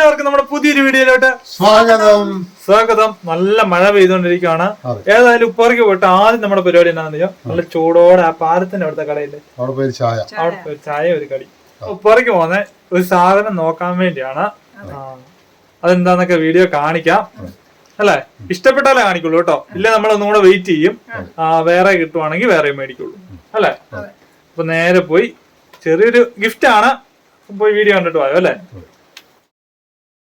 എല്ലാവർക്കും നമ്മുടെ പുതിയൊരു വീഡിയോയിലോട്ട് സ്വാഗതം. സ്വാഗതം. നല്ല മഴ പെയ്തുകൊണ്ടിരിക്കുകയാണ്. ഏതായാലും ഉപ്പറയ്ക്ക് പോയിട്ട് ആദ്യം നമ്മുടെ പരിപാടി എന്താണെന്ന് വെച്ചാൽ നല്ല ചൂടോടെ ആ പാലത്തിന്റെ അവിടുത്തെ കടയില്ലേ അവിടെ പോയി ചായ. അവിടെ പോയി ചായ ഒരു കടി. ഉപ്പറയ്ക്ക് പോകുന്ന ഒരു സാധനം നോക്കാൻ വേണ്ടിയാണ്. അതെന്താന്നൊക്കെ വീഡിയോ കാണിക്കാം. അല്ലെ? ഇഷ്ടപ്പെട്ടാലേ കാണിക്കുള്ളൂ കേട്ടോ. ഇല്ല നമ്മൾ ഒന്നും കൂടെ വെയിറ്റ് ചെയ്യും. വേറെ കിട്ടുവാണെങ്കിൽ വേറെ മേടിക്കുള്ളൂ. അല്ലേ? അപ്പൊ നേരെ പോയി ചെറിയൊരു ഗിഫ്റ്റ് ആണ്. പോയി വീഡിയോ കണ്ടിട്ട് പോയോ അല്ലേ?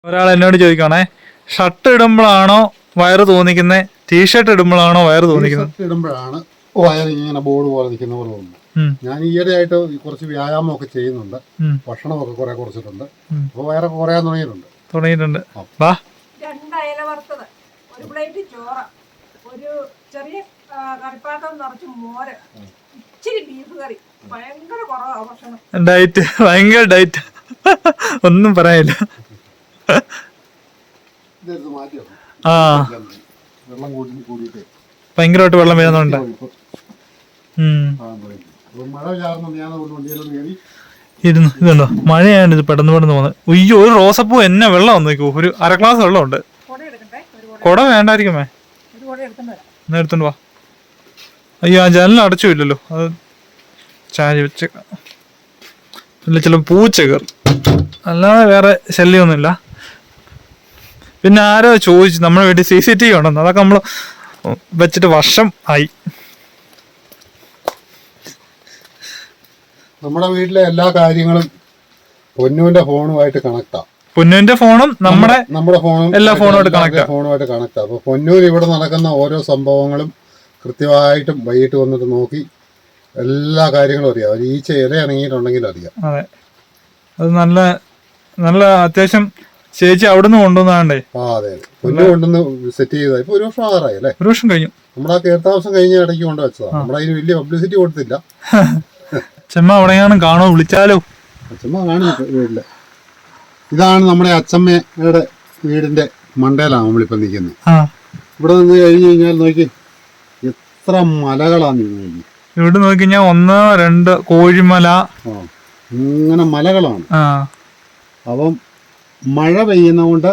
ഒരാൾ എന്നോട് ചോദിക്കണേ ഷർട്ട് ഇടുമ്പോഴാണോ വയറ് തോന്നിക്കുന്നത് ടീഷർട്ട് ഇടുമ്പോഴാണോ വയറ് തോന്നിക്കുന്നത് ഷർട്ട് ഇടുമ്പോഴാണ് വയർ ഇങ്ങനെ ബോർഡ് പോലെ നിൽക്കുന്ന പോലെ തോന്നുന്നു ഞാൻ ഞാൻ ഈയിടെയായിട്ട് കുറച്ച് വ്യായാമമൊക്കെ ചെയ്യുന്നുണ്ട്. ഭക്ഷണമൊക്കെ കുറെ കുറച്ചിട്ടുണ്ട്. അപ്പൊ അപ്പോൾ വയറൊക്കെ കുറയാൻ തുടങ്ങിയിട്ടുണ്ട്. തുടങ്ങിയിട്ടുണ്ട്. വാ. വറുത്തത്. ഒരു പ്ലേറ്റ് ചോറ്. ഒരു ചെറിയ നിറച്ച് മോര്. ഇച്ചിരി ബീഫ് കറി. ഭയങ്കര കുറവാ ഭക്ഷണം. ഡയറ്റ്. ഭയങ്കര ഡയറ്റ്. ഒന്നും പറയാനില്ല. ആ. ഭയങ്കരമായിട്ട് വെള്ളം വരുന്നുണ്ട്. ഇരുന്നു. ഇതുണ്ടോ? മഴയാണ് ഇത് പെട്ടെന്ന് പെട്ടെന്ന് പോകുന്നത് ഉയ്യോ ഒരു റോസപ്പൂ എന്നെ വെള്ളം വന്നു. നിൽക്കൂ ഒരു അര ഗ്ലാസ് വെള്ളമുണ്ട്. കുട വേണ്ടായിരിക്കുമേ? എടുത്തുണ്ട് എന്നാ വാ. അയ്യോ ആ ജനൽ അടച്ചു ഇല്ലല്ലോ. അത് ചാരി വെച്ചേക്കാം ഇല്ല ചില പൂച്ച കയറും. അല്ലാതെ വേറെ ശല്യമൊന്നുമില്ല. പിന്നെ ആരോ ചോദിച്ചു നമ്മുടെ വീട്ടിൽ സി സി ടി വി ഉണ്ടെന്ന്. അതൊക്കെ നമ്മൾ വെച്ചിട്ട് വർഷം ആയി. നമ്മുടെ വീട്ടിലെ എല്ലാ കാര്യങ്ങളും പൊന്നുവിന്റെ ഫോണുമായിട്ട് കണക്റ്റാ. പൊന്നുവിന്റെ ഫോണും നമ്മുടെ നമ്മുടെ ഫോണും എല്ലാ ഫോണുമായിട്ട് കണക്ട് ആ. ഫോണുമായിട്ട് കണക്ട് അപ്പൊ പൊന്നൂർ ഇവിടെ നടക്കുന്ന ഓരോ സംഭവങ്ങളും കൃത്യമായിട്ടും വൈകിട്ട് വന്നിട്ട് നോക്കി എല്ലാ കാര്യങ്ങളും അറിയാം. ഒരു ഈച്ച ഇല ഇറങ്ങിയിട്ടുണ്ടെങ്കിൽ അറിയാം. അതെ. അത് നല്ല നല്ല അത്യാവശ്യം ചേച്ചി അവിടുന്ന് കൊണ്ടുവന്നാണ്ടേ. ആ അതെ. അതെ പൊന്നു കൊണ്ടുവന്ന് സെറ്റ് ചെയ്താ ഇപ്പൊ ഒരു വർഷം ആറായി അല്ലേ? ഒരു വർഷം കഴിഞ്ഞു. നമ്മുടെ ആ കഴിഞ്ഞ ഇടയ്ക്ക് കൊണ്ട് വെച്ചതാ. നമ്മുടെ അതിന് വലിയ പബ്ലിസിറ്റി കൊടുത്തില്ല. ചെമ്മ അവിടെയാണ് കാണോ വിളിച്ചാലോ? അച്ഛമ്മ കാണില്ല ഇതാണ് നമ്മുടെ അച്ഛമ്മയുടെ വീടിന്റെ മണ്ടയിലാണ് നമ്മളിപ്പോ നിൽക്കുന്നത്. ഇവിടെ നിന്ന് കഴിഞ്ഞു കഴിഞ്ഞാൽ നോക്കി എത്ര മലകളാണ് നോക്കി. ഇവിടെ നോക്കിക്കഴിഞ്ഞാൽ ഒന്ന് രണ്ട് കോഴിമല. ഇങ്ങനെ മലകളാണ്. അപ്പം മഴ പെയ്യുന്നതുകൊണ്ട്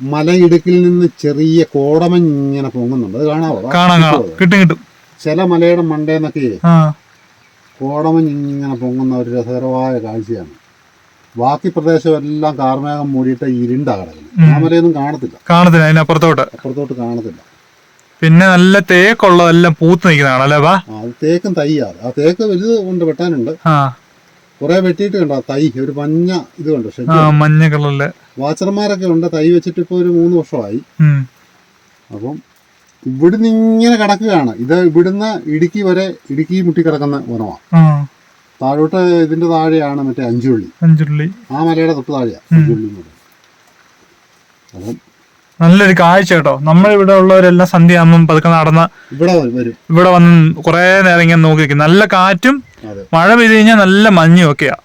മലയിടുക്കിൽ നിന്ന് ചെറിയ കോടമൻ ഇങ്ങനെ പൊങ്ങുന്നുണ്ട്. അത് കാണാവോ? കിട്ടും കിട്ടും. ചില മലയുടെ മണ്ടേന്നൊക്കെ ഇങ്ങനെ പൊങ്ങുന്ന ഒരു രസകരമായ കാഴ്ചയാണ്. ബാക്കി പ്രദേശമെല്ലാം കാർമേഘം മൂടിയിട്ട് ഇരുണ്ടാ കിടക്കുന്നത് ആ മലയൊന്നും കാണത്തില്ല. കാണത്തില്ല അതിനപ്പുറത്തോട്ട് അപ്പുറത്തോട്ട്. കാണത്തില്ല. പിന്നെ നല്ല തേക്കുള്ളതെല്ലാം പൂത്ത് നിൽക്കുന്നതാണ് അല്ലേ വാ തേക്കും തയ്യാറ് ആ തേക്ക് വലുത് കൊണ്ട് വെട്ടാനുണ്ട്. കുറെ വെട്ടിയിട്ട് കണ്ടോ? തൈ ഒരു മഞ്ഞ ഇത് കണ്ടോ? മഞ്ഞ കളറിൽ. വാച്ചർമാരൊക്കെ ഉണ്ട് തൈ വെച്ചിട്ട് ഇപ്പൊ ഒരു മൂന്ന് വർഷമായി. അപ്പം ഇവിടുന്ന് ഇങ്ങനെ കിടക്കുകയാണ്. ഇത് ഇവിടുന്ന് ഇടുക്കി വരെ ഇടുക്കി മുട്ടി കിടക്കുന്ന വനമാണ് താഴോട്ട് ഇതിന്റെ താഴെയാണ് മറ്റേ അഞ്ചുള്ളി. അഞ്ചുള്ളി. ആ മലയുടെ തൊട്ട് താഴെയാണ് അഞ്ചുള്ളി അപ്പം നല്ലൊരു കാഴ്ച കേട്ടോ. നമ്മൾ ഇവിടെ ഉള്ളവരെല്ലാം സന്ധ്യ ആകുമ്പം പതുക്കെ നടന്ന ഇവിടെ വരും. ഇവിടെ വന്ന് കുറേ നേരം ഇങ്ങനെ നോക്കി നല്ല കാറ്റും മഴ പെയ്ത് കഴിഞ്ഞാൽ നല്ല മഞ്ഞും ഒക്കെയാ.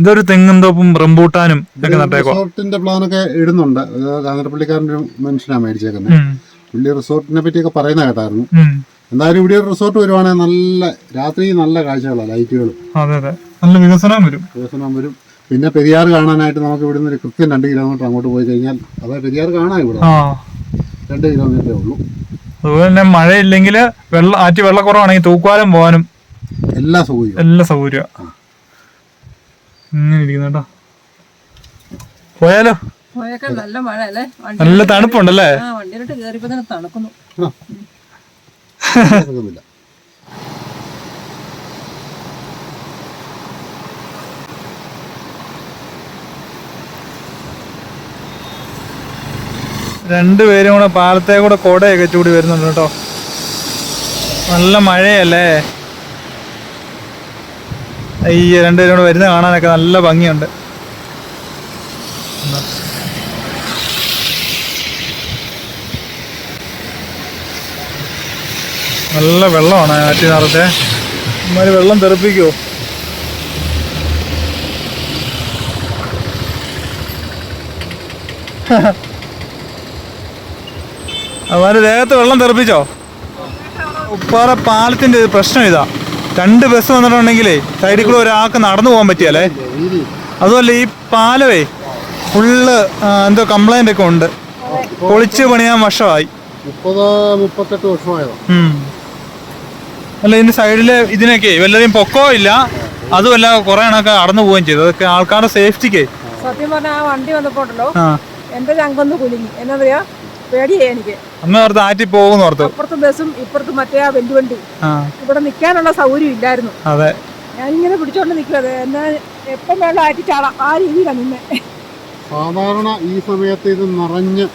ഇതൊരു തെങ്ങും തോപ്പും റംബൂട്ടാനും ഇതൊക്കെ നട്ടേക്കോ റിസോർട്ടിന്റെ പ്ലാനൊക്കെ ഇടുന്നുണ്ട്. കാന്തപ്പള്ളിക്കാരന്റെ കാഞ്ഞിരപ്പള്ളിക്കാരന്റെ ഒരു മനുഷ്യനാണ് മേടിച്ചേക്കുന്നത് പുള്ളി റിസോർട്ടിനെ പറ്റിയൊക്കെ പറയുന്ന കേട്ടായിരുന്നു. എന്തായാലും ഇവിടെ ഒരു റിസോർട്ട് വരുവാണെങ്കിൽ നല്ല രാത്രി നല്ല കാഴ്ചകളാണ് ലൈറ്റുകളും. അതെ അതെ. നല്ല വികസനം വരും. വികസനം വരും. പിന്നെ പെരിയാർ കാണാനായിട്ട് നമുക്ക് ഇവിടുന്ന് ഒരു കൃത്യം രണ്ട് കിലോമീറ്റർ അങ്ങോട്ട് പോയി കഴിഞ്ഞാൽ അതായത് പെരിയാർ കാണാൻ ഇവിടെ. രണ്ട് കിലോമീറ്ററേ ഉള്ളൂ. അതുപോലെ തന്നെ മഴയില്ലെങ്കിൽ വെള്ളം ആറ്റി വെള്ളക്കുറവാണെങ്കിൽ തൂക്കുവാലം പോകാനും എല്ലാ സൗകര്യവും. എല്ലാ സൗകര്യം. ഇങ്ങനെ ഇരിക്കുന്നു കേട്ടോ പോയാലോ നല്ല മഴ അല്ലേ നല്ല തണുപ്പുണ്ടല്ലേ? ആ വണ്ടിയിലോട്ട് കയറിയപ്പോ തന്നെ തണുക്കുന്നു. രണ്ടുപേരും കൂടെ പാലത്തെ കൂടെ കോടയൊക്കെ ചൂടി വരുന്നുണ്ട് കേട്ടോ. നല്ല മഴയല്ലേ? ഈ രണ്ടുപേരും കൂടെ വരുന്ന കാണാനൊക്കെ നല്ല ഭംഗിയുണ്ട്. നല്ല വെള്ളമാണ് ആറ്റി നിറത്തെ ഇമാര് വെള്ളം തെറിപ്പിക്കോ അവർ ദേഹത്ത് വെള്ളം തെറിപ്പിച്ചോ? ഉപ്പാറ പാലത്തിന്റെ പ്രശ്നം ഇതാ. രണ്ട് ബസ് വന്നിട്ടുണ്ടെങ്കിലേ സൈഡിൽ കൂടെ ഒരാൾക്ക് നടന്നു പോകാൻ പറ്റിയല്ലേ? അതുമല്ല ഈ പാലവേ ഫുള്ള് എന്തോ കംപ്ലൈന്റ് ഒക്കെ ഉണ്ട്. പൊളിച്ച് പണിയാൻ വർഷമായി. അല്ല ഇതിന്റെ സൈഡിൽ ഇതിനൊക്കെ വല്ലതും പൊക്കോ ഇല്ല? അതുമല്ല കുറെ എണ്ണൊക്കെ അടന്നു പോവുകയും ചെയ്തു. അതൊക്കെ ആൾക്കാരുടെ സേഫ്റ്റിക്ക് സത്യം പറഞ്ഞാൽ ആ വണ്ടി വന്നപ്പോട്ടല്ലോ എന്റെ ചങ്കൊന്ന് കുലുങ്ങി. എന്നാ പറയാ? പേടിയായി എനിക്ക്. അന്ന് ഓർത്ത് ആറ്റി പോകുന്നു ഓർത്തു. അപ്പുറത്ത് ബസ്സും ഇപ്പുറത്ത് മറ്റേ ആ വെല്ലുവണ്ടി ഇവിടെ നിൽക്കാനുള്ള സൗകര്യം ഇല്ലായിരുന്നു. അതെ. ഞാൻ ഇങ്ങനെ പിടിച്ചോണ്ട് നിൽക്കുന്നത്. എന്നാ എപ്പം വേണം ആറ്റിച്ചാളാം ആ രീതിയിലാണ് നിന്നെ. സാധാരണ ഈ സമയത്ത് ഇത് നിറഞ്ഞ്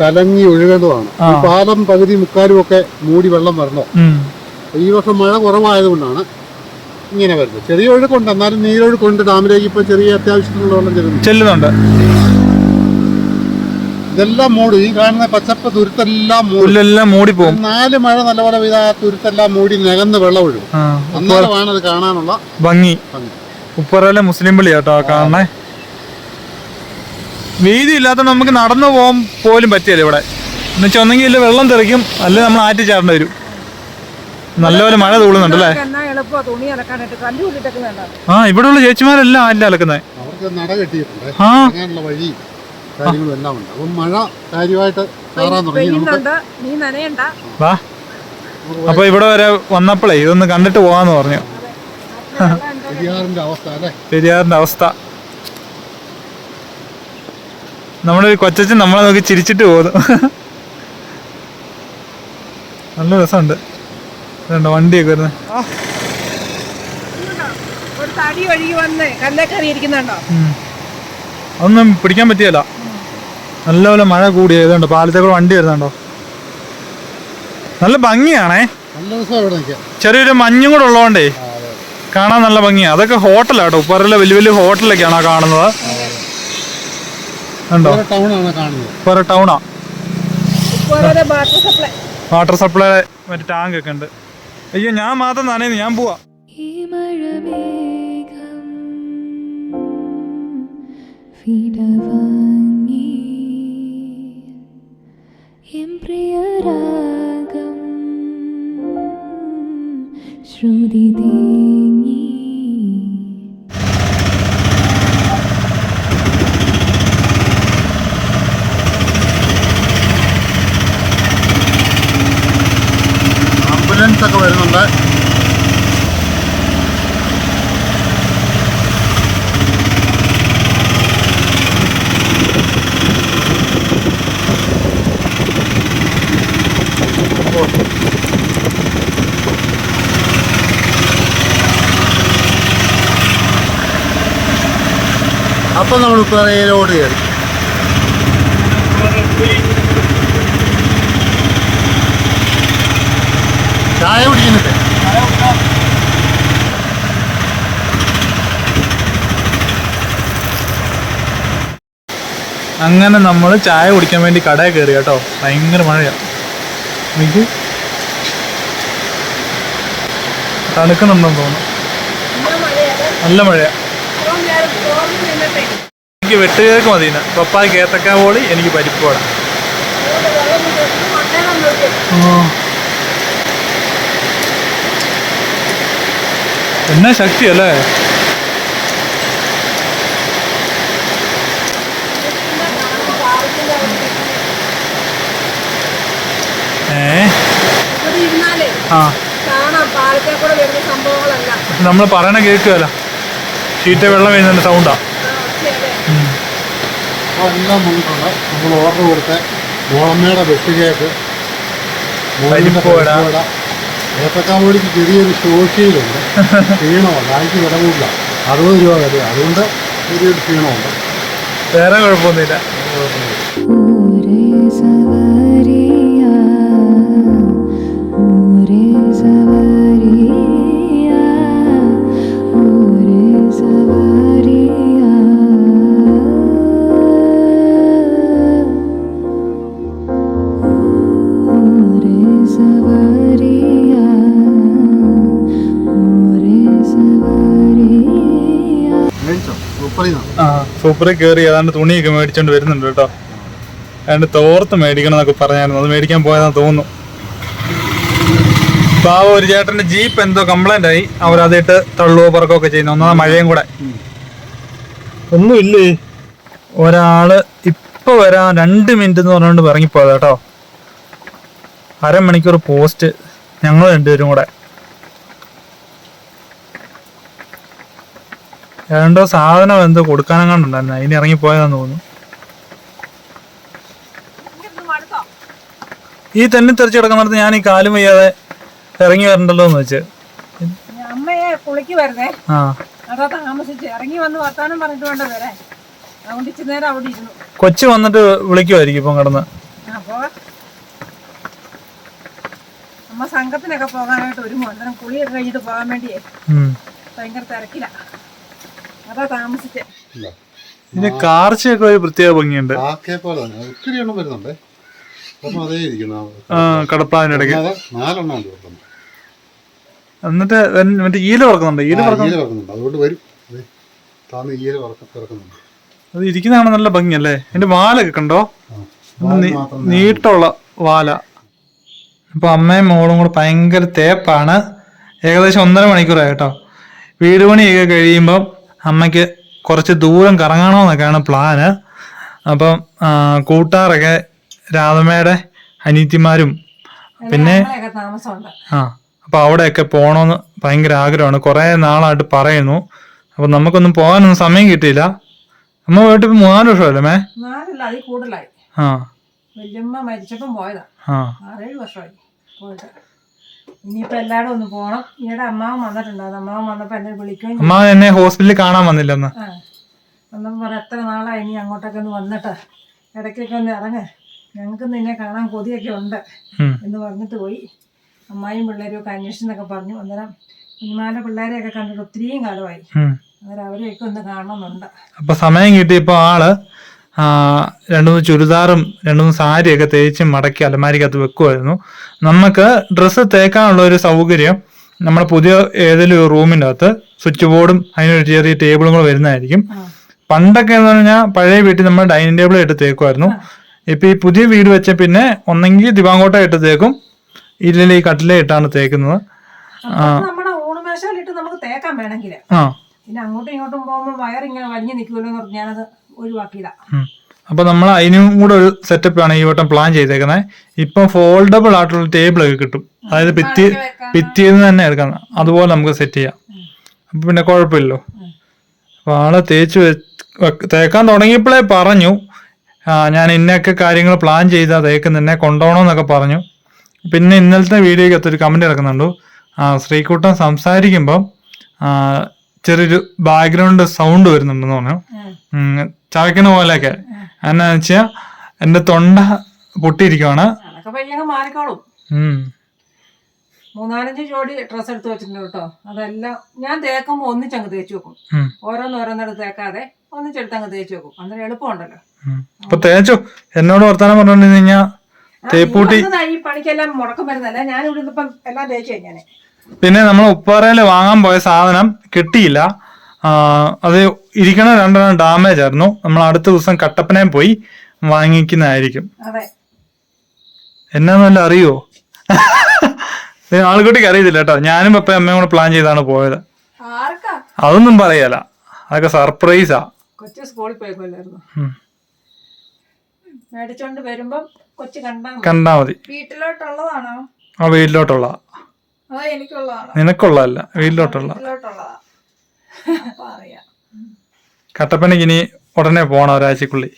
കലങ്ങി ഒഴുകേണ്ടതാണ് ഈ പാലം പകുതി മുക്കാലും ഒക്കെ മൂടി വെള്ളം വരണോ? ഈ വർഷം മഴ കുറവായതുകൊണ്ടാണ് ഇങ്ങനെ വരുന്നത്. ചെറിയ ഒഴുക്കുണ്ട്. എന്നാലും നീരൊഴുക്കുണ്ട്. ഡാമിലേക്ക് ഇപ്പൊ ചെറിയ അത്യാവശ്യത്തിനുള്ള വെള്ളം ചെല്ലുന്നു ചെല്ലുന്നുണ്ട്. ഇതെല്ലാം മൂടി ഈ കാണുന്ന പച്ചപ്പ് തുരുത്തെല്ലാം മൂടി. പുല്ലെല്ലാം മൂടി പോകും. നാല് മഴ നല്ലപോലെ പെയ്ത ആ തുരുത്തെല്ലാം മൂടി നികന്ന് വെള്ളം ഒഴുകും. അന്നേരമാണ് അത് കാണാനുള്ള ഭംഗി. ഉപ്പറയിലെ മുസ്ലിം പള്ളി കേട്ടോ കാണണേ വീതി ഇല്ലാത്ത നമുക്ക് നടന്നു പോകാൻ പോലും പറ്റിയല്ല ഇവിടെ. എന്നുവെച്ചാൽ ഒന്നെങ്കിൽ ഇല്ല വെള്ളം തെറിക്കും അല്ലെങ്കിൽ നമ്മൾ ആറ്റി ചാടേണ്ടി വരും. നല്ലപോലെ മഴ തൂളുന്നുണ്ട് അല്ലേ? ആ ഇവിടെയുള്ള ചേച്ചിമാരെല്ലാം അല്ല അലക്കുന്നത് അവർക്ക് നട കെട്ടിയിട്ടുണ്ട്. ആ. അങ്ങനെയുള്ള വഴി കാര്യങ്ങളും എല്ലാം ഉണ്ട്. അപ്പം മഴ കാര്യമായിട്ട് കയറാൻ തുടങ്ങി. നമുക്ക് നീ നനയണ്ട. വാ. അപ്പൊ ഇവിടെ വരെ വന്നപ്പോഴേ ഇതൊന്ന് കണ്ടിട്ട് പോകാന്ന് പറഞ്ഞു. പെരിയാറിന്റെ അവസ്ഥ അല്ലേ? പെരിയാറിന്റെ അവസ്ഥ. നമ്മുടെ ഒരു കൊച്ചച്ഛൻ നമ്മളെ നോക്കി ചിരിച്ചിട്ട് പോകുന്നു. നല്ല രസമുണ്ട്. രണ്ടോ വണ്ടിയൊക്കെ വരുന്നത് അതൊന്നും പിടിക്കാൻ പറ്റിയല്ല. നല്ലപോലെ മഴ കൂടി ഏതുണ്ട്? പാലത്തെ കൂടെ വണ്ടി വരുന്നുണ്ടോ? നല്ല ഭംഗിയാണേ. ചെറിയൊരു മഞ്ഞും കൂടെ ഉള്ളതുകൊണ്ടേ. കാണാൻ നല്ല ഭംഗിയാണ് അതൊക്കെ ഹോട്ടലാട്ടോ. ഉപ്പറിലെ വലിയ വലിയ ഹോട്ടലൊക്കെയാണോ കാണുന്നത്? ഉണ്ടോ ഉപ്പറ ടൗണാ വാട്ടർ സപ്ലൈ വാട്ടർ സപ്ലൈ മറ്റേ ടാങ്ക് ഒക്കെ ഉണ്ട്. അയ്യോ ഞാൻ മാത്രം നനയുന്നു. ഞാൻ പോവാ. ഈ മഴമേഘം വിടവാങ്ങി എം പ്രിയരാഗം. ശ്രുതി തേങ്ങി. ആംബുലൻസ് ഒക്കെ വരുന്നുണ്ട്. അപ്പം നമ്മൾ ഉപ്പറയിലോട്ട് കയറി. ചായ കുടിക്കുന്നില്ലേ അങ്ങനെ നമ്മൾ ചായ കുടിക്കാൻ വേണ്ടി കടയിൽ കയറി കേട്ടോ. ഭയങ്കര മഴയാണ് എനിക്ക് തണുക്കുന്നുണ്ടെന്ന് തോന്നുന്നു. നല്ല മഴയാ. എനിക്ക് വെട്ടുകേക്ക് മതി. പപ്പായ്ക്ക് ഏത്തക്ക പോളി എനിക്ക് പരിപ്പ് വേണം എന്നാ ശക്തി അല്ലേ? ഏ? ഇവിടെ ഇരുന്നാലേ ആ. നമ്മൾ പറയണ കേൾക്കുകയല്ല ഷീറ്റ് വെള്ളം വീഴുന്നതിന്റെ സൗണ്ടാ അപ്പോൾ എല്ലാം വന്നിട്ടുണ്ട്. നമ്മൾ ഓർഡർ കൊടുത്ത. ഓളമ്മയുടെ ബെസ്റ്റ് കേക്ക് പരിപ്പ് വട. ഏത്തക്കാമോടിക്ക് ചെറിയൊരു ശോഷിയിലുണ്ട് ക്ഷീണമുണ്ട്. അതിക്ക് വില കൂടില്ല. അറുപത് രൂപ വില അതുകൊണ്ട് ചെറിയൊരു ക്ഷീണമുണ്ട്. വേറെ കുഴപ്പമൊന്നുമില്ല. സൂപ്പറിൽ കയറി ഏതാണ്ട് തുണിയൊക്കെ മേടിച്ചോണ്ട് വരുന്നുണ്ട് കേട്ടോ. ഏതാണ്ട് തോർത്ത് മേടിക്കണം എന്നൊക്കെ പറഞ്ഞായിരുന്നു. അത് മേടിക്കാൻ പോയതാന്ന് തോന്നുന്നു. പാവ ഒരു ചേട്ടന്റെ ജീപ്പ് എന്തോ കംപ്ലൈന്റ് ആയി. അവരതിട്ട് തള്ളുവോ പറക്കോ ഒക്കെ ചെയ്യുന്നു. ഒന്നാ മഴയും കൂടെ. ഒന്നുമില്ലേ? ഒരാൾ ഇപ്പൊ വരാൻ രണ്ട് മിനിറ്റ് എന്ന് പറഞ്ഞുകൊണ്ട് ഇറങ്ങിപ്പോയത് കേട്ടോ. അരമണിക്കൂർ പോസ്റ്റ് ഞങ്ങൾ രണ്ടുപേരും കൂടെ. ഏണ്ടോ സാധനം എന്തോ കൊടുക്കാനെങ്ങാണ്ടുണ്ടായിരുന്നു അതിന് ഇറങ്ങിപ്പോയതാന്ന് തോന്നുന്നു. ഈ തെന്നി തെറിച്ച് കിടക്കുന്നിടത്ത് ഞാൻ ഈ കാലും വയ്യാതെ ഇറങ്ങി വരണ്ടല്ലോ എന്ന് വെച്ച്. അമ്മയെ കുളിക്ക് വരുന്നേ. ആ. അതാ താമസിച്ച്. ഇറങ്ങി വന്ന് വർത്താനം പറഞ്ഞിട്ട് വേണ്ട വരാൻ അതുകൊണ്ട് ഇച്ചിരി നേരം അവിടെ ഇരുന്നു. കൊച്ചു വന്നിട്ട് വിളിക്കുമായിരിക്കും ഇപ്പം കിടന്ന്. അപ്പോ അമ്മ സംഘത്തിനൊക്കെ പോകാനായിട്ട് ഒരു അന്നേരം കുളിയൊക്കെ കഴിഞ്ഞിട്ട് പോകാൻ വേണ്ടിയേ. ഭയങ്കര തിരക്കില. അതാ താമസിച്ച്. ഇതിന് കാർച്ചയൊക്കെ ഒരു പ്രത്യേക ഭംഗിയുണ്ട്. പോലെ തന്നെ. ഒത്തിരി എണ്ണം വരുന്നുണ്ട്. അപ്പം അതേ ഇരിക്കണം നാലെണ്ണം ഉണ്ട്. എന്നിട്ട് വൻ- മറ്റേ ഈല പറക്കുന്നുണ്ട് ഈല ആ, പറക്കുന്ന ഈല പറക്കുന്നുണ്ട് അതുകൊണ്ട് വരും. ദേ, താന്ന് ഈല പറക്ക പറക്കുന്നുണ്ട് അത് ഇരിക്കുന്നതാണ് നല്ല ഭംഗിയല്ലേ? എന്റെ വാലൊക്കെ കണ്ടോ? ആ. വാൽ മാത്രം നീട്ടുള്ള വാല. അപ്പൊ അമ്മയും മോളും കൂടെ ഭയങ്കര തേപ്പാണ്. ഏകദേശം ഒന്നര മണിക്കൂറായി കേട്ടോ. വീട് പണിയൊക്കെ കഴിയുമ്പം അമ്മയ്ക്ക് കുറച്ച് ദൂരം കറങ്ങണമെന്നൊക്കെയാണ് പ്ലാന് അപ്പം കൂട്ടാറൊക്കെ രാധമ്മയുടെ അനീത്തിമാരും പിന്നെ ആ അപ്പൊ അവിടെയൊക്കെ പോകണമെന്ന് ഭയങ്കര ആഗ്രഹമാണ്. കുറേ നാളായിട്ട് പറയുന്നു. അപ്പൊ നമുക്കൊന്നും പോകാനൊന്നും സമയം കിട്ടിയില്ല. അമ്മ പോയിട്ട് ഇപ്പൊ മൂന്നാൽ വർഷമല്ലേ മേ? ആ. വല്യമ്മ മരിച്ചപ്പം പോയതാ. ആ. ആറേഴ് വർഷമായി പോയിട്ട്. ഇനിയിപ്പോ എല്ലാവരും ഒന്ന് പോണം. ഈയിടെ അമ്മാവൻ വന്നിട്ടുണ്ടായിരുന്നു അമ്മാവൻ വന്നപ്പോ എന്നെ വിളിക്കുകയും. അമ്മ എന്നെ ഹോസ്പിറ്റലിൽ കാണാൻ വന്നില്ലെന്ന് ആ. പറ എത്ര നാളായി ഇനി അങ്ങോട്ടൊക്കെ ഒന്ന് വന്നിട്ട്? ഇടയ്ക്കൊക്കെ ഒന്ന് ഇറങ്ങ്. ഞങ്ങൾക്ക് നിന്നെ കാണാൻ കൊതിയൊക്കെ ഉണ്ട് ഉം. എന്ന് പറഞ്ഞിട്ട് പോയി. അമ്മായും പിള്ളേരും ഒക്കെ അന്വേഷിച്ചെന്നൊക്കെ പറഞ്ഞു. അന്നേരം കുഞ്ഞുമാരുടെ പിള്ളേരെയൊക്കെ കണ്ടിട്ട് ഒത്തിരിയും കാലമായി. ഉം. അന്നേരം അവരെയൊക്കെ ഒന്ന് കാണണമെന്നുണ്ട്. അപ്പൊ സമയം കിട്ടിയപ്പോ ആൾ ആ, രണ്ടുമൂന്ന് ചുരിദാറും രണ്ടുമൂന്ന് സാരിയൊക്കെ തേച്ച് മടക്കി അലമാരിക്കകത്ത് വെക്കുമായിരുന്നു നമുക്ക് ഡ്രസ്സ് തേക്കാനുള്ള ഒരു സൗകര്യം നമ്മൾ പുതിയ ഏതെങ്കിലും ഒരു റൂമിന്റെ അകത്ത് സ്വിച്ച് ബോർഡും അതിനൊരു ചെറിയ ടേബിളും കൂടെ വരുന്നതായിരിക്കും. പണ്ടൊക്കെ എന്ന് പറഞ്ഞാൽ പഴയ വീട്ടിൽ നമ്മൾ ഡൈനിങ് ടേബിൾ ഇട്ട് തേക്കുമായിരുന്നു ഇപ്പൊ ഈ പുതിയ വീട് വെച്ച പിന്നെ ഒന്നെങ്കിൽ ദിവാങ്കോട്ട ഇട്ട് തേക്കും ഇല്ലെങ്കിൽ ഈ കട്ടിലെ ഇട്ടാണ് തേക്കുന്നത്. നമ്മുടെ ഊണുമേശയിലിട്ട് നമുക്ക് തേക്കാൻ വേണമെങ്കിൽ ആ. പിന്നെ അങ്ങോട്ടും ഇങ്ങോട്ടും പോകുമ്പോൾ വയറിങ്ങനെ വലിഞ്ഞു നിൽക്കുമല്ലോ എന്ന് പറഞ്ഞാൽ ഒഴിവാക്കിയതാ. അപ്പൊ നമ്മൾ അതിനും കൂടെ ഒരു സെറ്റപ്പ് ആണ് ഈ വട്ടം പ്ലാൻ ചെയ്തേക്കുന്നത് ഇപ്പം ഫോൾഡബിൾ ആയിട്ടുള്ള ടേബിൾ ഒക്കെ കിട്ടും. അതായത് ഭിത്തി ഭിത്തിന്ന് തന്നെ എടുക്കാം അതുപോലെ നമുക്ക് സെറ്റ് ചെയ്യാം. അപ്പൊ പിന്നെ കുഴപ്പമില്ലല്ലോ. അപ്പൊ ആൾ തേച്ച് തേക്കാൻ തുടങ്ങിയപ്പോഴേ പറഞ്ഞു. ഞാൻ ഇന്നൊക്കെ കാര്യങ്ങൾ പ്ലാൻ ചെയ്താ തേക്കുന്നെ കൊണ്ടുപോകണമെന്നൊക്കെ പറഞ്ഞു. പിന്നെ ഇന്നലത്തെ വീഡിയോയ്ക്ക് ഒരു കമന്റ് ഇറക്കുന്നുണ്ട്. ആ ശ്രീകുട്ടൻ സംസാരിക്കുമ്പം ചെറിയൊരു ബാക്ക്ഗ്രൗണ്ട് സൗണ്ട് വരുന്നുണ്ടെന്ന് പറഞ്ഞു. ചവയ്ക്കണ പോലെയൊക്കെ. എന്നാന്ന് വെച്ചാൽ എന്റെ തൊണ്ട പൊട്ടിയിരിക്കുവാണ്. മൂന്നാലഞ്ച് ജോഡി ഡ്രസ്സ് എടുത്ത് വെച്ചിട്ടുണ്ട് കേട്ടോ. അതെല്ലാം ഞാൻ തേക്കുമ്പോൾ ഒന്നിച്ചങ്ങ് തേച്ച് വെക്കും. ഉം. ഓരോന്ന് ഓരോന്നെടുത്ത് തേക്കാതെ ഒന്നിച്ചെടുത്ത് അങ്ങ് തേച്ച് വെക്കും. അന്നേരം എളുപ്പമുണ്ടല്ലോ. അപ്പൊ തേച്ചു? എന്നോട് വർത്താനം പറഞ്ഞോണ്ടിരുന്നു തേപ്പൂട്ടി ഈ പണിക്കെല്ലാം മുടക്കം വരുന്നല്ല ഞാൻ ഇവിടെ ഇപ്പം എല്ലാം തേച്ചു കഴിഞ്ഞാൽ പിന്നെ നമ്മൾ ഉപ്പാറയിൽ വാങ്ങാൻ പോയ സാധനം കിട്ടിയില്ല. അത് ഇരിക്കണ രണ്ടെണ്ണം ഡാമേജ് ആയിരുന്നു. നമ്മൾ അടുത്ത ദിവസം കട്ടപ്പനയിൽ പോയി വാങ്ങിക്കുന്നതായിരിക്കും. എന്നാന്നല്ല അറിയോ? ആൾക്കുട്ടിക്ക് അറിയത്തില്ല കേട്ടോ. ഞാനും പപ്പ അമ്മയും കൂടെ പ്ലാൻ ചെയ്താണ് പോയത്. അതൊന്നും പറയല അതൊക്കെ സർപ്രൈസാ. കൊച്ചു സ്കൂളിൽ പോയപ്പോലായിരുന്നു ഉം. മേടിച്ചോണ്ട് വരുമ്പം കൊച്ചു കണ്ടാ മതി. കണ്ടാ മതി. വീട്ടിലോട്ടുള്ളതാണോ? ആ വീട്ടിലോട്ടുള്ള. നിനക്കുള്ള നിനക്കുള്ളതല്ല വീട്ടിലോട്ടുള്ള. കട്ടപ്പനയ്ക്ക് ഇനി ഉടനെ പോണ ഒരാഴ്ചക്കുള്ളിൽ.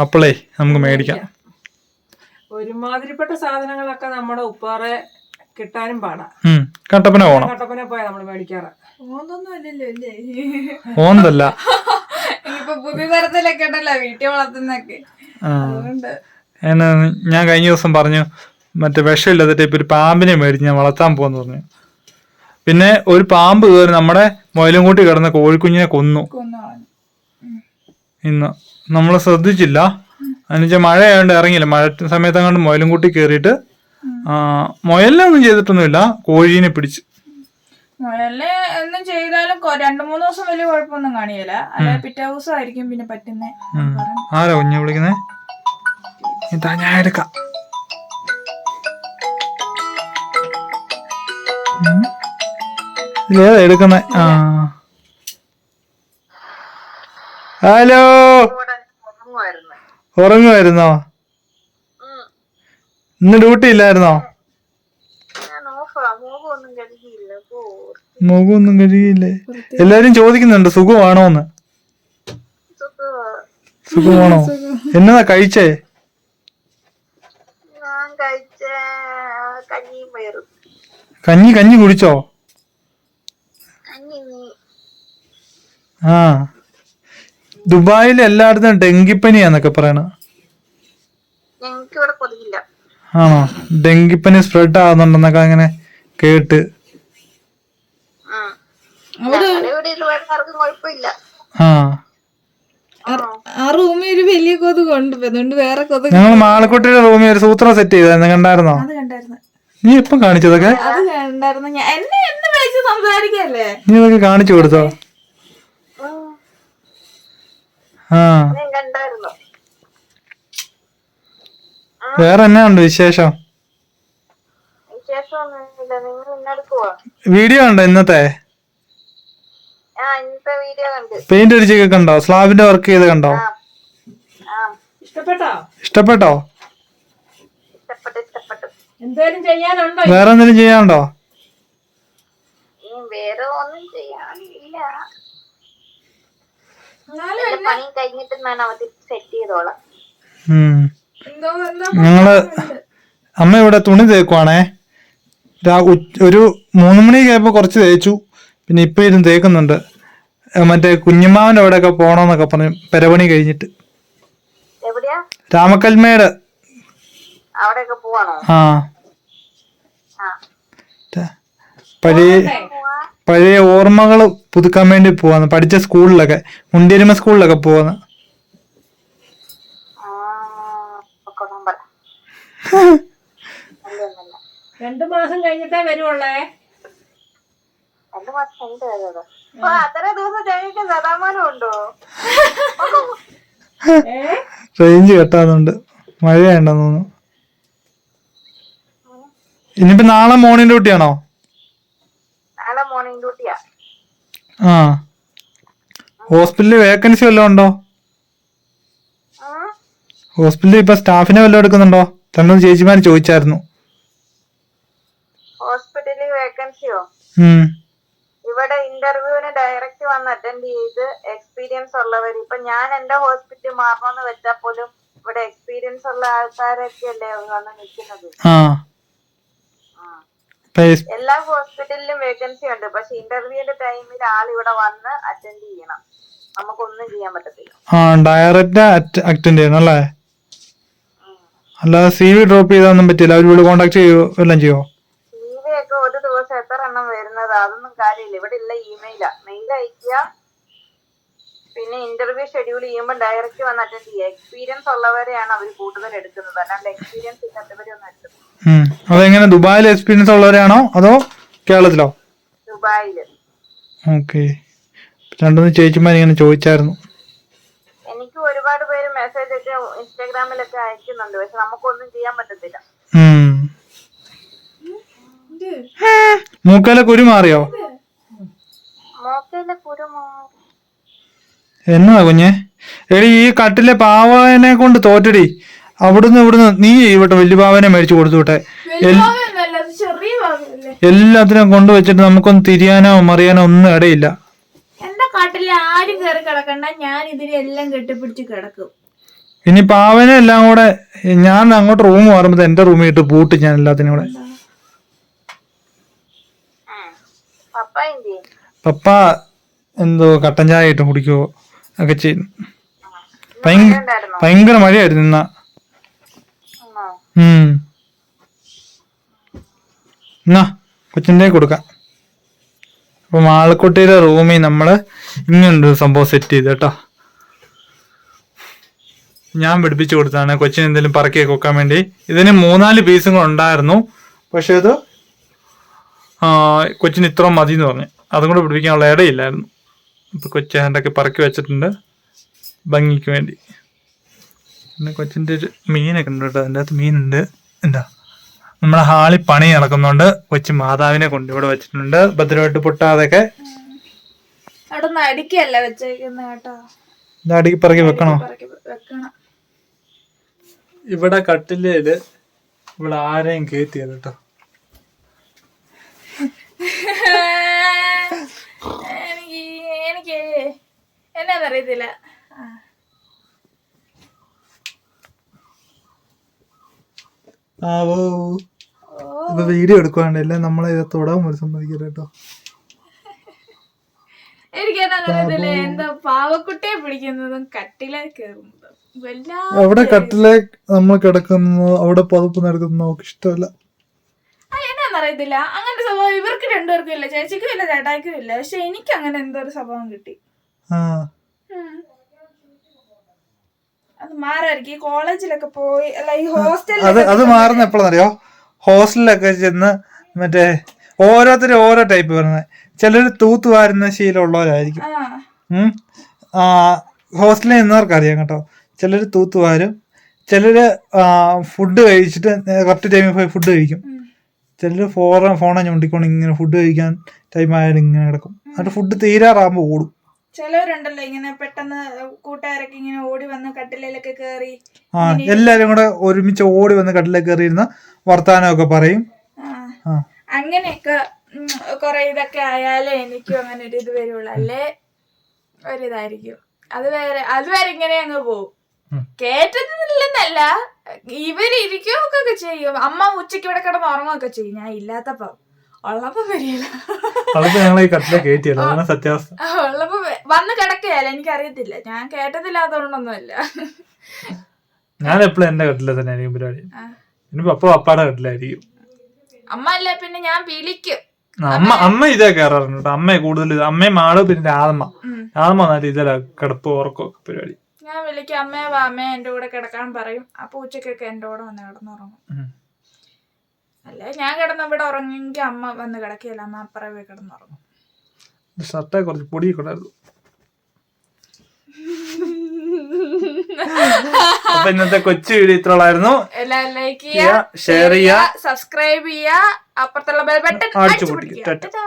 അപ്പോളേ നമുക്ക് മേടിക്കാം. ഒരുമാതിരിപ്പെട്ട സാധനങ്ങളൊക്കെ നമ്മുടെ ഉപ്പാറെ കിട്ടാനും പാടാ. കട്ടപ്പന പോണം. കട്ടപ്പന പോയാ നമ്മൾ മേടിക്കാറ്. ഓന്തൊന്നും ഓന്തല്ല? ഇനിയിപ്പൊ പുതിയ തരത്തിലൊക്കെ ഉണ്ടല്ലോ വീട്ടിൽ വളർത്തുന്നൊക്കെ. ആ. അതുകൊണ്ട്. എന്നാ ഞാൻ കഴിഞ്ഞ ദിവസം പറഞ്ഞു മറ്റേ വിഷമില്ലാത്ത ടൈപ്പ് ഒരു പാമ്പിനെ മേടിച്ച് ഞാൻ വളർത്താൻ പോന്ന് പറഞ്ഞു. പിന്നെ ഒരു പാമ്പ് കയറി നമ്മുടെ മൊയിലും കൂട്ടി കിടന്ന കോഴിക്കുഞ്ഞിനെ കൊന്നു. ഇന്ന് നമ്മൾ ശ്രദ്ധിച്ചില്ല. എന്നുവെച്ചാൽ മഴയായോണ്ട് ഇറങ്ങിയില്ല. മഴ സമയത്ത് അങ്ങോട്ട് മൊയിലും കൂട്ടി കയറിയിട്ട് മൊയലിനൊന്നും മുയലിനൊന്നും ചെയ്തിട്ടൊന്നുമില്ല. കോഴീനെ പിടിച്ച്. മുയലിന് എന്നും ചെയ്താലും രണ്ടു മൂന്ന് ദിവസം വലിയ കുഴപ്പമൊന്നും കാണിയല്ല അല്ല പിറ്റേ ദിവസം ആയിരിക്കും പിന്നെ പറ്റുന്നേ. ആരാ കുഞ്ഞു വിളിക്കുന്നേ? ഇതാ ഞാൻ എടുക്കാം. എടുക്കുന്നേ. ആ. ഹലോ. ഉറങ്ങുമായിരുന്നു. ഇന്ന് ഡ്യൂട്ടി ഇല്ലായിരുന്നോ? മുഖമൊന്നും കഴുകിയില്ലേ? എല്ലാരും ചോദിക്കുന്നുണ്ട് സുഖമാണോന്ന്. സുഖമാ. സുഖമാണോ? എന്നതാ കഴിച്ചേ? കഞ്ഞി കഞ്ഞി കുടിച്ചോ? ആ. ദുബായിൽ എല്ലായിടത്തും ഡെങ്കിപ്പനിയാന്നൊക്കെ പറയണ. ആണോ? ഡെങ്കിപ്പനി സ്പ്രെഡ് ആവുന്നുണ്ടെന്നൊക്കെ അങ്ങനെ കേട്ട്. ആ. ആ. റൂമിൽ ഒരു വലിയ കൊതുക് ഉണ്ട് അതുകൊണ്ട് വേറെ കൊതുക് ഞങ്ങൾ മാളക്കുട്ടിയുടെ റൂമിൽ ഒരു സൂത്രം സെറ്റ് ചെയ്തായിരുന്നു. കണ്ടായിരുന്നോ? അത് കണ്ടായിരുന്നു. നീ എപ്പം കാണിച്ചതൊക്കെ? അത് ഞാൻ എന്നെ എന്ന് വിളിച്ച് സംസാരിക്കല്ലേ? നീ അതൊക്കെ കാണിച്ചു കൊടുത്തോ. ആ. വേറെ എന്നാ ഉണ്ട് വിശേഷം? വിശേഷമൊന്നുമില്ല നിങ്ങൾ ഇന്നെടുക്കുവോ വീഡിയോ ഉണ്ടോ ഇന്നത്തെ? പെയിന്റ് അടിച്ചൊക്കെ കണ്ടോ? സ്ലാബിന്റെ വർക്ക് ചെയ്ത് കണ്ടോ? ഇഷ്ടപ്പെട്ടോ? ഇഷ്ടപ്പെട്ടോ? വേറെ എന്തെങ്കിലും ചെയ്യാനുണ്ടോ? ഈ വേറെ ഒന്നും ചെയ്യാനില്ല. പണി കഴിഞ്ഞിട്ട് ഞാൻ അവധി സെറ്റ് ചെയ്തോളാം. ഞങ്ങൾ അമ്മ ഇവിടെ തുണി തേക്കുവാണേ. രാ- ഒരു മൂന്ന് മണി ആയപ്പോ കുറച്ച് തേച്ചു. പിന്നെ ഇപ്പൊ ഇരുന്ന് തേക്കുന്നുണ്ട്. മറ്റേ കുഞ്ഞുമാവന്റെ അവിടെയൊക്കെ പോണോന്നൊക്കെ പറഞ്ഞു പെരപണി കഴിഞ്ഞിട്ട്. എവിടെയാ? രാമക്കൽമേട്. ആ ത- പഴയ പഴയ ഓർമ്മകൾ പുതുക്കാൻ വേണ്ടി പോവാന്ന്. പഠിച്ച സ്കൂളിലൊക്കെ മുണ്ടേരിമ സ്കൂളിലൊക്കെ പോവാന്ന്. രണ്ടു മാസം കഴിഞ്ഞിട്ടേ വരുവുള്ളേ? രണ്ടു മാസം കഴിഞ്ഞിട്ട് വരുന്നത് അപ്പൊ അത്ര ദിവസം കഴിഞ്ഞിട്ട് ശതമാനം ഉണ്ടോ? റേഞ്ച് കെട്ടാന്നുണ്ട് മഴയുണ്ടെന്ന് തോന്നുന്നു. ഇനിയിപ്പോ നാളെ മോർണിംഗ് ഡ്യൂട്ടിയാണോ? നാളെ ആ. ഹോസ്പിറ്റലിൽ വേക്കൻസി വല്ലതും ഉണ്ടോ? ഹോസ്പിറ്റലിൽ ഇപ്പൊ സ്റ്റാഫിനെ വല്ലതും എടുക്കുന്നുണ്ടോ? തന്നെ ചേച്ചിമാര് ചോദിച്ചായിരുന്നു. ഹോസ്പിറ്റലിൽ വേക്കൻസിയോ? ഇവിടെ ഇന്റർവ്യൂവിന് ഡയറക്റ്റ് വന്ന് അറ്റൻഡ് ചെയ്ത് എക്സ്പീരിയൻസ് ഉള്ളവർ ഇപ്പൊ ഞാൻ എന്റെ ഹോസ്പിറ്റൽ മാറണമെന്ന് വെച്ചാൽ പോലും ഇവിടെ എക്സ്പീരിയൻസ് ഉള്ള ആൾക്കാരൊക്കെ അല്ലേ വന്ന് നിൽക്കുന്നത് എല്ലാ ഹോസ്പിറ്റലിലും വേക്കൻസി ഉണ്ട്. പക്ഷെ ഇന്റർവ്യൂന്റെ ടൈമിൽ ആൾ ഇവിടെ വന്ന് അറ്റൻഡ് ചെയ്യണം. നമുക്കൊന്നും ചെയ്യാൻ പറ്റത്തില്ല. ആ ഡയറക്റ്റ് അറ്റൻഡ് ചെയ്യണം അല്ലേ? അല്ലാതെ സി വി ഡ്രോപ്പ് ചെയ്താന്നും പറ്റില്ല. അവർ ഇവിടെ കോണ്ടാക്ട് ചെയ്യോ? എല്ലാം ചെയ്യോ ഒക്കെ ഒരു ദിവസം എത്ര എണ്ണം വരുന്നത് അതൊന്നും കാര്യമില്ല ഇവിടെ ഇല്ല ഇമെയിലാ മെയിൽ അയക്കുക പിന്നെ ഇന്റർവ്യൂ ഷെഡ്യൂൾ ചെയ്യുമ്പോൾ ഡയറക്റ്റ് വന്ന് അറ്റൻഡ് ചെയ്യുക എക്സ്പീരിയൻസ് ഉള്ളവരെയാണ് അവർ കൂടുതൽ എടുക്കുന്നത്. അല്ലാണ്ട് എക്സ്പീരിയൻസ് ഇല്ലാത്തവരൊന്നും എടുക്കുന്നത് ഉം. അതെങ്ങനെ? ദുബായിൽ എക്സ്പീരിയൻസ് ഉള്ളവരാണോ? അതോ കേരളത്തിലോ? ദുബായിൽ ഓക്കെ ചേച്ചിമാർ ഇങ്ങനെ ചോദിച്ചായിരുന്നു. എനിക്ക് ഒരുപാട് പേര് മെസ്സേജ് ഒക്കെ ഇൻസ്റ്റാഗ്രാമിലൊക്കെ അയക്കുന്നുണ്ട്. പക്ഷെ നമുക്കൊന്നും ചെയ്യാൻ പറ്റത്തില്ല. മൂക്കയിലെ മൂക്കാലെ കുരു മാറിയോ? മോക്കയിലെ കുരുമോ എന്നതാ കുഞ്ഞെ? എടി ഈ കട്ടിലെ പാവനെ കൊണ്ട് തോറ്റടി. അവിടുന്ന് ഇവിടുന്ന് നീ ഇവിടെ വലിയ പാവനെ മേടിച്ചു കൊടുത്തു വിട്ടെ. എല്ലാത്തിനും കൊണ്ടുവച്ചിട്ട് നമുക്കൊന്ന് തിരിയാനോ മറിയാനോ ഒന്നും ഇടയില്ല. എന്റെ കാട്ടിൽ ആരും കയറി കിടക്കണ്ട. ഞാൻ ഇതിനെല്ലാം കെട്ടിപ്പിടിച്ച് കിടക്കും. ഇനി പാവനെ എല്ലാം കൂടെ ഞാൻ അങ്ങോട്ട് റൂം മാറുമ്പോ എന്റെ റൂമിൽ ഇട്ട് പൂട്ടി ഞാൻ എല്ലാത്തിനും കൂടെ. പപ്പ എന്തോ കട്ടൻ ചായ ഇട്ട് കുടിക്കുവോ? ഒക്കെ ചെയ്യുന്നു ഭയങ്കര മഴയായിരുന്നു ഇന്ന. എന്നാ കൊച്ചിന്റെ കൊടുക്കാം. അപ്പൊ മാളക്കുട്ടിയുടെ റൂമിൽ നമ്മൾ ഇങ്ങനൊരു സംഭവം സെറ്റ് ചെയ്ത് കേട്ടോ. ഞാൻ പിടിപ്പിച്ചു കൊടുത്താണ് കൊച്ചിന് എന്തെങ്കിലും പറക്കി കൊക്കാൻ വേണ്ടി. ഇതിന് മൂന്നാൽ പീസുകൾ ഉണ്ടായിരുന്നു. പക്ഷെ അത് ആ, കൊച്ചിന് ഇത്ര മതി എന്ന് പറഞ്ഞു. അതും കൂടെ പിടിപ്പിക്കാനുള്ള ഇടയില്ലായിരുന്നു. ഇപ്പൊ കൊച്ചു ഹാൻഡൊക്കെ പറക്കി വെച്ചിട്ടുണ്ട്. ഭംഗിക്ക് വേണ്ടി. പിന്നെ കൊച്ചിന്റെ ഒരു മീനൊക്കെ ഉണ്ട് കേട്ടോ. അതിന്റെ അകത്ത് മീനുണ്ട്. എന്താ? നമ്മുടെ ഹാളിൽ പണി നടക്കുന്നുണ്ട് കൊച്ചു മാതാവിനെ കൊണ്ട് ഇവിടെ വെച്ചിട്ടുണ്ട്. ഭദ്രമായിട്ട് പൊട്ടാതൊക്കെ അവിടെ നിന്ന് അടിക്കല്ല വെച്ചേക്കുന്ന കേട്ടോ. ഇത് അടുക്കി പറക്കി വെക്കണോ? ഇവിടെ കട്ടിലേൽ ഇവിടെ ആരെയും കേട്ടോ. എനിക്ക് എന്നാന്ന് എന്നാന്നറിയത്തില്ല ഇപ്പൊ വീഡിയോ എടുക്കുവാണ്ടല്ലേ നമ്മളെ ഇത് തൊടാൻ പോലും സമ്മതിക്കില്ല കേട്ടോ. എനിക്ക് എന്താ പാവക്കുട്ടിയെ പിടിക്കുന്നതും കട്ടിലെ കയറുന്നതും അവിടെ കട്ടിലെ നമ്മൾ കിടക്കുന്നു അവിടെ പതുപ്പ് നടക്കുന്നു നമുക്ക് ഇഷ്ടമല്ല. ആ, അങ്ങനത്തെ അങ്ങനെ സ്വഭാവം ഇവർക്ക് രണ്ടുപേർക്കും ഇല്ല. ചേച്ചിക്കും ഇല്ല ചേട്ടായിക്കും ഇല്ല. പക്ഷെ എനിക്ക് അങ്ങനെ എന്തോ ഒരു സ്വഭാവം കിട്ടി. അത് മാറായിരിക്കും കോളേജിലൊക്കെ പോയി അല്ല ഈ ഹോസ്റ്റലിൽ അത് മാറുന്ന എപ്പോഴാണെന്നറിയോ ഹോസ്റ്റലിലൊക്കെ ചെന്ന് മറ്റേ ഓരോരുത്തരും ഓരോ ടൈപ്പ് വരുന്നത് ചിലർ തൂത്ത് വാരുന്ന ശീലമുള്ളവരായിരിക്കും. ഹോസ്റ്റലിൽ നിന്നവർക്ക് അറിയാം കേട്ടോ. ചിലർ തൂത്ത് വാരും ചിലര് ഫുഡ് കഴിച്ചിട്ട് കറക്റ്റ് ടൈമിൽ പോയി ഫുഡ് കഴിക്കും. ചിലർ ഫോറ ഫോണെ ഞൊണ്ടിക്കൊണ്ട് ഇങ്ങനെ ഫുഡ് കഴിക്കാൻ ടൈം ആയാലും ഇങ്ങനെ കിടക്കും. എന്നിട്ട് ഫുഡ് തീരാറാകുമ്പോൾ ഓടും. ചിലവരുണ്ടല്ലോ ഇങ്ങനെ പെട്ടെന്ന് കൂട്ടുകാരൊക്കെ ഇങ്ങനെ ഓടി വന്ന് കട്ടിലയിലൊക്കെ കയറി ആ എല്ലാരും കൂടെ ഒരുമിച്ച് ഓടി വന്ന് കട്ടിലേക്ക് കയറിയിരുന്ന വർത്താനമൊക്കെ പറയും. അങ്ങനെയൊക്കെ കുറെ ഇതൊക്കെ ആയാലേ എനിക്കും അങ്ങനെ ഒരു ഇത് വരുള്ളൂ. അല്ലേ? ഒരിതായിരിക്കും. അത് വേറെ അത് വേറെ ഇങ്ങനെ അങ്ങ് പോവും. ഉം. കേറ്റുന്നില്ലെന്നല്ല ഇവർ ഇരിക്കുകയൊക്കെ ചെയ്യും. അമ്മ ഉച്ചയ്ക്ക് ഇവിടെ കിടന്ന് ഉറങ്ങുകയൊക്കെ ചെയ്യും. ഞാൻ ഇല്ലാത്തപ്പോ. ഉള്ളപ്പോ വരില്ല. ഉള്ളപ്പോ വന്ന് കിടക്കുകയല്ല? എനിക്കറിയത്തില്ല. ഞാൻ കേട്ടതില്ലാത്തതുകൊണ്ടൊന്നുമല്ല ഞാൻ എപ്പോഴും എന്റെ കട്ടില തന്നെ ആയിരിക്കും പരിപാടി. അപ്പൊ അപ്പാടെ കട്ടിലായിരിക്കും. അമ്മ അല്ല? പിന്നെ ഞാൻ വിളിക്കും. അമ്മ അമ്മ ഇതേ കയറാറുണ്ട് കേട്ടോ. അമ്മയെ കൂടുതൽ അമ്മയും മാൾ പിന്നെ രാധമ്മ. ഉം. രാധമ്മ നല്ല ഇതിലാ കിടപ്പ് ഉറക്കമൊക്കെ പരിപാടി. ഞാൻ വിളിക്കും. അമ്മയെ വാ. അമ്മയെ എന്റെ കൂടെ കിടക്കാൻ പറയും. അപ്പൊ ഉച്ചക്കൊക്കെ എന്റെ കൂടെ വന്ന് കിടന്നുറങ്ങും. അല്ല? ഞാൻ കിടന്ന് ഇവിടെ ഉറങ്ങിയെങ്കിൽ അമ്മ വന്ന് കിടക്കില്ല അമ്മ അപ്പുറം പോയി കിടന്നുറങ്ങും. ഷർട്ടെ കുറച്ച് പൊടി കൊണ്ടായിരുന്നു അപ്പൊ ഇന്നത്തെ കൊച്ചു വീഡിയോ ഇത്രയുള്ളായിരുന്നു എല്ലാവരും ലൈക്ക് ചെയ്യുക, ഷെയർ ചെയ്യുക, സബ്സ്ക്രൈബ് ചെയ്യുക അപ്പുറത്തുള്ള ബെൽ ബട്ടൺ അടിച്ചു പൊട്ടിക്കുക.